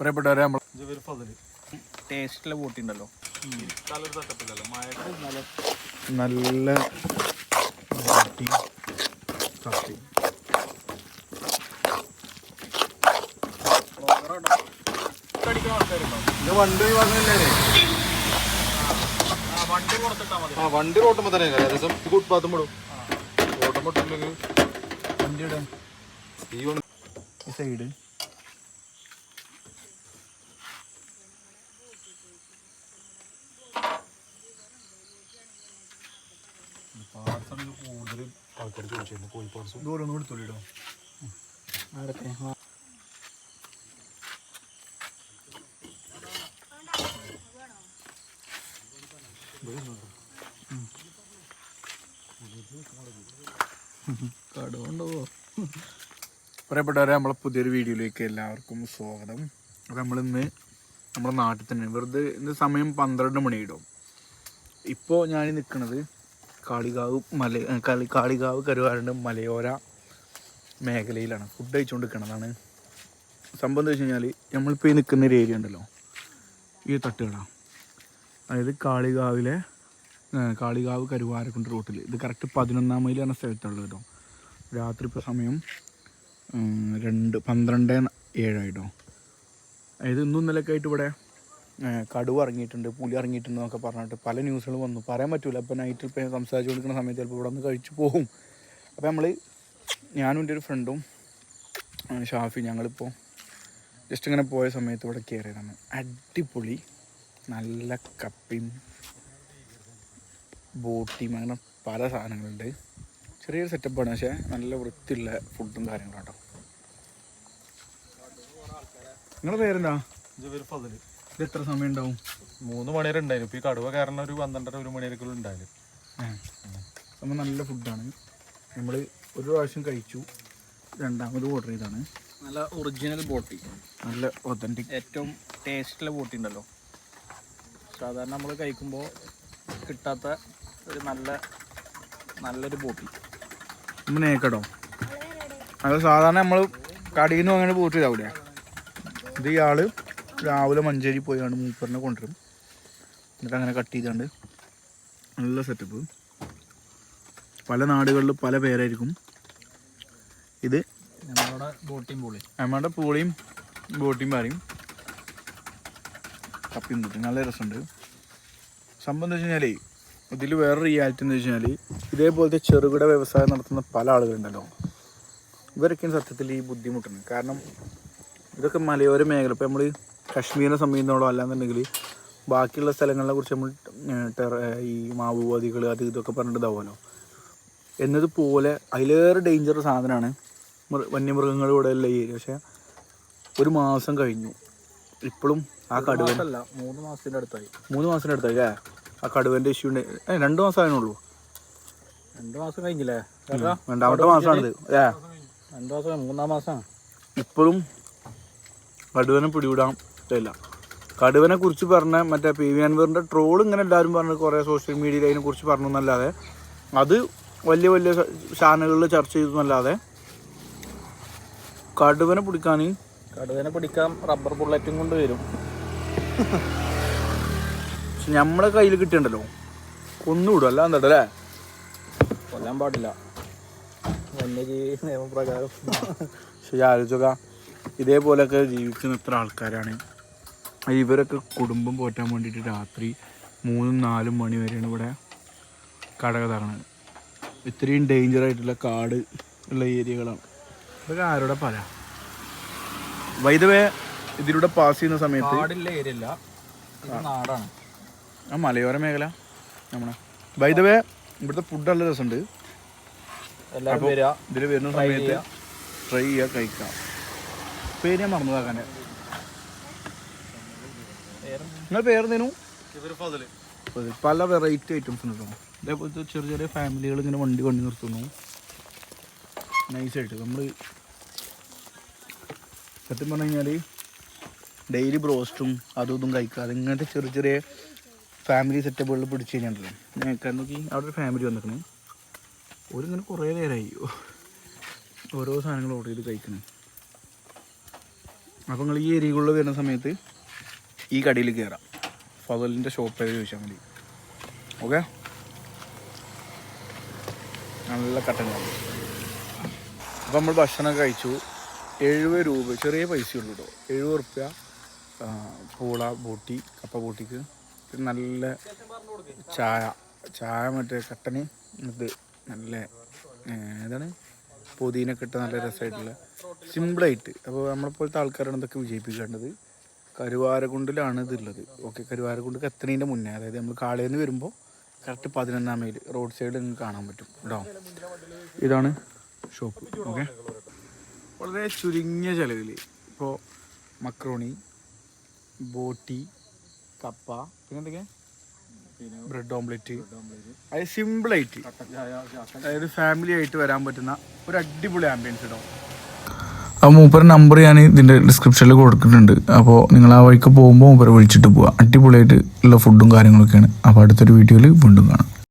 പ്രിയപ്പെട്ടവരെ നമ്മൾ ടേസ്റ്റിലെ ബോട്ടിണ്ടല്ലോ നല്ല കാപ്പി. കാപ്പി. ഇത് വണ്ടി മതി. ആ വണ്ടി റോട്ടുമ്പോ തന്നെ ഏകദേശം ഫുട്പാത്തും വിടും റോട്ടുമ്പോ ഇട്ടില്ലെങ്കിൽ വണ്ടിയുടെ ഈ വണ്ടി സൈഡ് കൂടുതൽ ആൾക്കാർ ചോദിച്ചിരുന്നു കോഴിപ്പാട് ദൂരം ഒന്നും എടുത്തോളിടോ ആരൊക്കെ കടുണ്ടോ പ്രിയപ്പെട്ടവരെ നമ്മളെ പുതിയൊരു വീഡിയോയിലേക്ക് എല്ലാവർക്കും സ്വാഗതം. അപ്പോൾ നമ്മളിന്ന് നമ്മുടെ നാട്ടിൽ തന്നെ വെറുതെ ഇന്ന് സമയം പന്ത്രണ്ട് മണിയിടും ഇപ്പോൾ ഞാൻ നിൽക്കുന്നത് കാളികാവ് മല കാളികാവ് കരുവാരുണ്ട് മലയോര മേഖലയിലാണ്. ഫുഡ് കഴിച്ചുകൊണ്ട് നിൽക്കണതാണ് സംഭവം എന്താ വെച്ച് കഴിഞ്ഞാൽ നമ്മളിപ്പോൾ ഈ നിൽക്കുന്ന ഒരു ഏരിയ ഉണ്ടല്ലോ. ഈ തട്ടുകട അതായത് കാളികാവിലെ കാളികാവ് കരുവാരക്കുണ്ട് റൂട്ടിൽ ഇത് കറക്റ്റ് പതിനൊന്നാം മൈൽ എന്ന കേട്ടോ. രാത്രി ഇപ്പോൾ സമയം രണ്ട് പന്ത്രണ്ട് ഏഴായിട്ടോ. അതായത് ഇന്നും ഇന്നലെയൊക്കെ ആയിട്ട് ഇവിടെ കടുവ ഇറങ്ങിയിട്ടുണ്ട് പുലി ഇറങ്ങിയിട്ടുണ്ട് എന്നൊക്കെ പറഞ്ഞിട്ട് പല ന്യൂസുകൾ വന്നു. പറയാൻ പറ്റില്ല അപ്പോൾ നൈറ്റിൽ ഇപ്പോൾ സംസാരിച്ചു കൊടുക്കുന്ന സമയത്ത് ചിലപ്പോൾ ഇവിടെ നിന്ന് കഴിച്ചു പോകും അപ്പോൾ നമ്മൾ ഞാനും എന്റെ ഒരു ഫ്രണ്ടും ഷാഫി ഞങ്ങളിപ്പോൾ ജസ്റ്റ് ഇങ്ങനെ പോയ സമയത്ത് ഇവിടെ കയറിയതാണ് അടിപൊളി നല്ല കപ്പിയും ബോട്ടിയും അങ്ങനെ പല സാധനങ്ങളുണ്ട്. ചെറിയൊരു സെറ്റപ്പാണ് പക്ഷേ നല്ല വൃത്തിയുള്ള ഫുഡും കാര്യങ്ങളും കേട്ടോ നിങ്ങളുടെ പേരെന്താ? ഇത് എത്ര സമയം ഉണ്ടാവും മൂന്ന് മണി വരെ ഉണ്ടായിരുന്നു ഇപ്പൊ ഈ കടുവ കാരണം ഒരു പന്ത്രണ്ടര ഒരു മണി വരെയൊക്കെ ഉണ്ടായിരുന്നു നമ്മൾ നല്ല ഫുഡാണ് നമ്മൾ ഒരു പ്രാവശ്യം കഴിച്ചു. രണ്ടാമത് ഓർഡർ ചെയ്താണ് നല്ല ഒറിജിനൽ ബോട്ടി നല്ല ഒതന്റിക് ഏറ്റവും ടേസ്റ്റിലെ ബോട്ടി ഉണ്ടല്ലോ. സാധാരണ നമ്മൾ കഴിക്കുമ്പോൾ കിട്ടാത്ത ഒരു നല്ല നല്ലൊരു ബോട്ടി നമ്മൾ നേക്കടോ അത് സാധാരണ നമ്മൾ കടയിൽ നിന്ന് അങ്ങനെ പോയിട്ട് ഇതാവില്ല ഇത് ഇയാൾ രാവിലെ മഞ്ചേരി പോയാണ് മൂപ്പറിനെ കൊണ്ടുവരും. എന്നിട്ട് അങ്ങനെ കട്ട് ചെയ്താണ്ട് നല്ല സെറ്റപ്പ് പല നാടുകളിലും പല പേരായിരിക്കും. ഇത് നമ്മളുടെ ബോട്ടിയും പൂളിയും അമ്മയുടെ പൂളിയും ബോട്ടിയും പറയും കപ്പിയും കൂട്ടി നല്ല രസമുണ്ട്. സംഭവം എന്താ വെച്ച് കഴിഞ്ഞാൽ ഇതിൽ വേറെ റിയാലിറ്റി എന്ന് വെച്ച് കഴിഞ്ഞാൽ ഇതേപോലത്തെ ചെറുകിട വ്യവസായം നടത്തുന്ന പല ആളുകളുണ്ടല്ലോ. ഇവരൊക്കെയാണ് സത്യത്തിൽ ഈ ബുദ്ധിമുട്ടുണ്ട് കാരണം ഇതൊക്കെ മലയോര മേഖല. ഇപ്പോൾ നമ്മൾ കശ്മീരിനെ സംബന്ധിച്ചോളോ അല്ലാന്നുണ്ടെങ്കിൽ ബാക്കിയുള്ള സ്ഥലങ്ങളെ കുറിച്ച് നമ്മൾ ടെറ- ഈ മാവുവാദികൾ അത് ഇതൊക്കെ പറഞ്ഞിട്ട് ഇതാവുമല്ലോ എന്നതുപോലെ അതിലേറെ ഡേഞ്ചർ സാധനമാണ് വന്യമൃഗങ്ങൾ ഇവിടെ ഉള്ള ഏരിയ പക്ഷേ ഒരു മാസം കഴിഞ്ഞു. ഇപ്പോഴും ആ കടുവ അല്ല മൂന്ന് മാസത്തിന്റെ അടുത്തായി. മൂന്ന് മാസത്തിന്റെ അടുത്തായി അല്ലേ ആ കടുവന്റെ ഇഷ്യൂ ഉണ്ട്. രണ്ട് മാസം ആയിരുന്നുള്ളൂ രണ്ട് മാസം കഴിഞ്ഞില്ലേ? രണ്ടാമത്തെ മാസമാണിത്. ഏ രണ്ട് മാസം മൂന്നാം മാസമാണ് ഇപ്പോഴും കടുവനെ പിടിവിടാൻ ഇല്ല കടുവനെ കുറിച്ച് പറഞ്ഞ മറ്റേ പി വി അൻവറിന്റെ ട്രോൾ ഇങ്ങനെ എല്ലാവരും പറഞ്ഞ് കുറേ സോഷ്യൽ മീഡിയയിൽ അതിനെ കുറിച്ച് പറഞ്ഞു എന്നല്ലാതെ അത് വലിയ വലിയ ചാനലുകളിൽ ചർച്ച ചെയ്തു എന്നല്ലാതെ കടുവനെ പിടിക്കാൻ കടുവനെ പിടിക്കാൻ റബ്ബർ ബുള്ളറ്റും കൊണ്ട് വരും. നമ്മളെ കയ്യിൽ കിട്ടിയുണ്ടല്ലോ കൊന്നുവിടും അല്ല എന്താ അല്ലേ കൊല്ലാൻ പാടില്ല. വന്യജീവി നിയമപ്രകാരം. ശരി ആലോചിച്ചോക്ക ഇതേപോലെയൊക്കെ ജീവിക്കുന്ന എത്ര ആൾക്കാരാണ്. ഇവരൊക്കെ കുടുംബം പോറ്റാൻ വേണ്ടിയിട്ട് രാത്രി മൂന്നും നാലും മണി വരെയാണ് ഇവിടെ കടക തറണത്. ഇത്രയും ഡേഞ്ചർ ആയിട്ടുള്ള കാട് ഉള്ള ഏരിയകളാണ്. ഇതൊക്കെ ആരുടെ പല വൈദവേ ഇതിലൂടെ പാസ് ചെയ്യുന്ന സമയത്ത് കാടില്ല ഏരിയ അല്ല നാടാണ്. ആ മലയോര മേഖല നമ്മളെ വൈദവേ ഇവിടുത്തെ ഫുഡ് നല്ല രസമുണ്ട്. ഇതിൽ വരുന്ന സമയത്ത് ട്രൈ ചെയ്യുക കഴിക്കാം. പേര് ഞാൻ മറന്നു മറന്നതാക്കാനെ നിങ്ങൾ പേരെന്തേനു പല വെറൈറ്റി ഐറ്റംസ് ഉണ്ട് കേട്ടോ. ഇതേപോലത്തെ ചെറിയ ചെറിയ ഫാമിലികൾ ഇങ്ങനെ വണ്ടി കൊണ്ടു നിർത്തുന്നു. നൈസായിട്ട് നമ്മൾ സത്യം പറഞ്ഞു കഴിഞ്ഞാൽ ഡെയിലി ബ്രോസ്റ്റും അതും ഇതും കഴിക്കാതെ ഇങ്ങനത്തെ ചെറിയ ചെറിയ ഫാമിലി സെറ്റപ്പുകളിൽ പിടിച്ച് കഴിഞ്ഞാണ്ടല്ലോ. ഞാൻ നോക്കി. അവിടെ ഒരു ഫാമിലി വന്നിക്കണേ. ഓരിങ്ങനെ കുറേ നേരമായി ഓരോ സാധനങ്ങൾ ഓർഡർ ചെയ്ത് കഴിക്കണേ. അപ്പോൾ നിങ്ങൾ ഈ ഏരിയകളിൽ വരുന്ന സമയത്ത് ഈ കടയിൽ കയറാം ഫതലിന്റെ ഏത് ചോദിച്ചാൽ മതി. ഓക്കെ നല്ല കട്ടനാണ് അപ്പോൾ നമ്മൾ ഭക്ഷണമൊക്കെ കഴിച്ചു. എഴുപത് രൂപ ചെറിയ പൈസയുള്ളൂ കേട്ടോ എഴുപത് റുപ്യ പൂള ബോട്ടി കപ്പ ബോട്ടിക്ക്. നല്ല ചായ. ചായ മറ്റേ കട്ടന് ഇത് നല്ല ഏതാണ്? പുതിനൊക്കെ ഇട്ട് നല്ല രസമായിട്ടുള്ള സിമ്പിളായിട്ട്. അപ്പോൾ നമ്മളെപ്പോലത്തെ ആൾക്കാരാണ് ഇതൊക്കെ വിജയിപ്പിക്കേണ്ടത്. കരുവാരകുണ്ടിലാണ് ഇതുള്ളത്. ഓക്കെ കരുവാരകുണ്ട് എത്തുന്നതിന്റെ മുന്നേ അതായത് നമ്മൾ കാളയിൽ വരുമ്പോൾ കറക്റ്റ് പതിനൊന്നാം മൈൽ റോഡ് സൈഡിൽ നിങ്ങൾക്ക് കാണാൻ പറ്റും കേട്ടോ. ഇതാണ് ഷോപ്പ് ഓക്കെ. വളരെ ചുരുങ്ങിയ ചിലവിൽ ഇപ്പോൾ മക്രോണി ബോട്ടി കപ്പ പിന്നെ എന്തൊക്കെയാ? ബ്രെഡ് ഓംലെറ്റ് അത് സിമ്പിളായിട്ട് അതായത് ഫാമിലി ആയിട്ട് വരാൻ പറ്റുന്ന ഒരു അടിപൊളി ആംബിയൻസ് ഇടാം അപ്പോൾ മൂപ്പർ നമ്പർ ഞാൻ ഇതിന്റെ ഡിസ്ക്രിപ്ഷനിൽ കൊടുക്കുന്നുണ്ട് അപ്പോൾ നിങ്ങൾ ആ വഴിക്ക് പോകുമ്പോൾ മൂപ്പരെ വിളിച്ചിട്ട് പോവുക അടിപൊളിയായിട്ട് ഉള്ള ഫുഡും കാര്യങ്ങളൊക്കെയാണ്. അപ്പോൾ അടുത്തൊരു വീഡിയോയിൽ വീണ്ടും കാണാം.